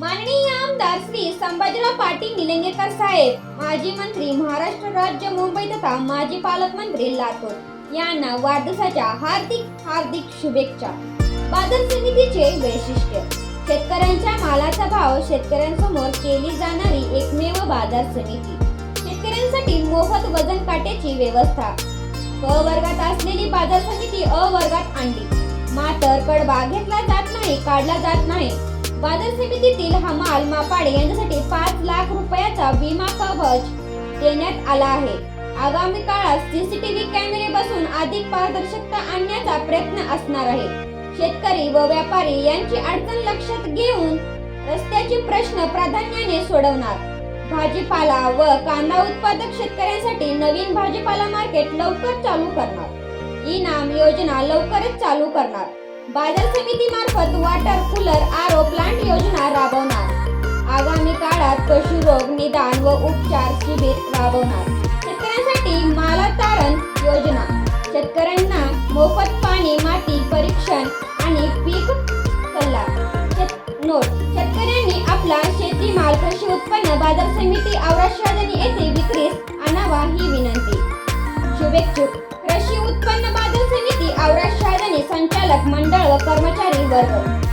माननीय आमदार श्री संभाजीराव पाटील निलंगेकर साहेब माजी मंत्री महाराष्ट्र राज्य मुंबई तथा माजी पालकमंत्री लातूर यांना वाढदिवसाच्या हार्दिक हार्दिक शुभेच्छा. बाजार समितीचे वैशिष्ट्य शेतकऱ्यांच्या मालाचा भाव शेतकऱ्यांसमोर केली जाणारी एकमेव बाजार समिती. शेतकऱ्यांसाठी मोफत वजन काट्याची व्यवस्था. क वर्गात असलेली बाजार समिती अ वर्गात आणली. मात्र कडबा घेतला जात नाही काढला जात नाही. बाजार समितीतील हमाल मापाडे यांच्यासाठी पाच लाख रुपयाचा विमा कवच देण्यात आला आहे. आगामी काळात सीसीटीव्ही कॅमेरे बसून अधिक पारदर्शकता आणण्याचा प्रयत्न असणार आहे. शेतकरी व व्यापारी यांची अडचण लक्षात घेऊन रस्त्याचे प्रश्न प्राधान्याने सोडवणार. भाजीपाला व कांदा उत्पादक शेतकऱ्यांसाठी नवीन भाजीपाला मार्केट लवकर चालू करणार. इनाम योजना लवकरच चालू करणार. बाजार समिती मार्फत वॉटर कूलर आगामी काळात पशुरोग निदान व उपचार शिबिर राबवणार. शेतकऱ्यांसाठी माला तारण योजना. शेतकऱ्यांना मोफत पाणी माती परीक्षण आणि पीक सल्ला. नोट. शेतकऱ्यांनी आपला शेतीमाल कृषी उत्पन्न बाजार समिती औरंगाबाद येथे विक्रीस आणावा ही विनंती. शुभेच्छुक. कृषी उत्पन्न बाजार समिती औरंगाबाद संचालक मंडळ व कर्मचारी वर्ग.